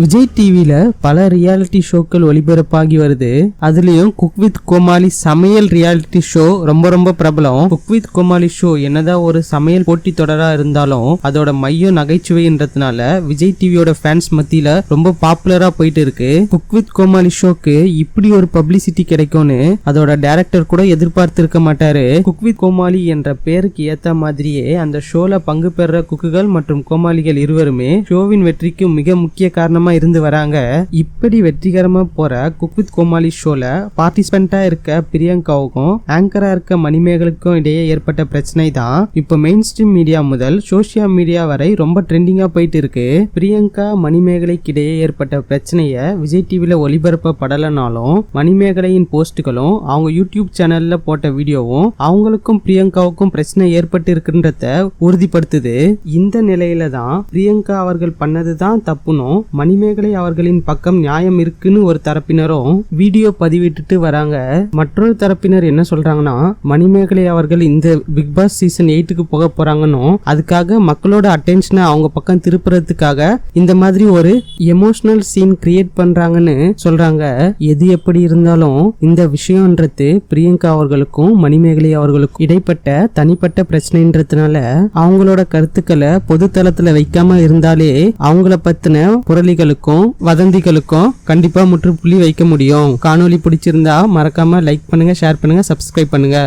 விஜய் டிவியில பல ரியாலிட்டி ஷோக்கள் ஒளிபரப்பாகி வருது. அதுலயும் குக் வித் கோமாளி சமையல் ரியாலிட்டி ஷோ ரொம்ப ரொம்ப பிரபலம். குக் வித் கோமாளி ஷோ என்னதான் ஒரு சமையல் போட்டி தொடரா இருந்தாலும் அதோட மையம் நகைச்சுவைன்றதுனால விஜய் டிவியோட ஃபேன்ஸ் மத்தியில ரொம்ப பாப்புலரா போயிட்டு இருக்கு. குக் வித் கோமாளி ஷோக்கு இப்படி ஒரு பப்ளிசிட்டி கிடைக்கும்னு அதோட டைரக்டர் கூட எதிர்பார்த்திருக்க மாட்டாரு. குக் வித் கோமாளி என்ற பேருக்கு ஏத்த மாதிரியே அந்த ஷோல பங்கு பெற குக்குகள் மற்றும் கோமாளிகள் இருவருமே ஷோவின் வெற்றிக்கு மிக முக்கிய காரணமா இருந்து வராங்க. இப்படி வெற்றிகரமாக போகிற குக் வித் கோமாளி ஷோவில் பார்ட்டிசிபெண்ட்டாக இருக்க பிரியங்காவுக்கும் ஆங்கராக இருக்க மணிமேகலுக்கும் இடையே ஏற்பட்ட பிரச்சனை தான் இப்போ மெயின் ஸ்ட்ரீம் மீடியா முதல் சோசியல் மீடியா வரை ரொம்ப ட்ரெண்டிங்காக போயிட்டு இருக்கு. பிரியங்கா மணிமேகலைக்கு இடையே ஏற்பட்ட பிரச்சனையை விஜய் டிவியில் ஒளிபரப்பப்படலைனாலும் மணிமேகலையின் போஸ்ட்டுகளும் அவங்க யூடியூப் சேனலில் போட்ட வீடியோவும் அவங்களுக்கும் பிரியங்காவுக்கும் பிரச்சனை ஏற்பட்டு இருக்குன்றத உறுதிப்படுத்துது. இந்த நிலையில தான் பிரியங்கா அவர்கள் பண்ணது தான் தப்புனும் மணி மணிமேகலை அவர்களின் பக்கம் நியாயம் இருக்குன்னு ஒரு தரப்பினரும் வீடியோ பதிவிட்டுட்டு வராங்க. மற்றொரு தரப்பினர் என்ன சொல்றாங்கன்னா மணிமேகலை அவர்கள் இந்த பிக் பாஸ் சீசன் எயிட்டுக்கு போக போறாங்கன்னு அதுக்காக மக்களோட அட்டென்ஷனை அவங்க பக்கம் திருப்புறதுக்காக இந்த மாதிரி ஒரு எமோஷனல் சீன் கிரியேட் பண்றாங்கன்னு சொல்றாங்க. எது எப்படி இருந்தாலும் இந்த விஷயம்ன்றது பிரியங்கா அவர்களுக்கும் மணிமேகலை அவர்களுக்கும் இடைப்பட்ட தனிப்பட்ட பிரச்சனைன்றதுனால அவங்களோட கருத்துக்களை பொது தளத்துல வைக்காம இருந்தாலே அவங்கள பத்தின கேள்விகளுக்கும் வதந்திகளுக்கும் கண்டிப்பா முற்றுப்புள்ளி வைக்க முடியும். காணொளி பிடிச்சிருந்தா மறக்காம லைக் பண்ணுங்க ஷேர் பண்ணுங்க சப்ஸ்கிரைப் பண்ணுங்க.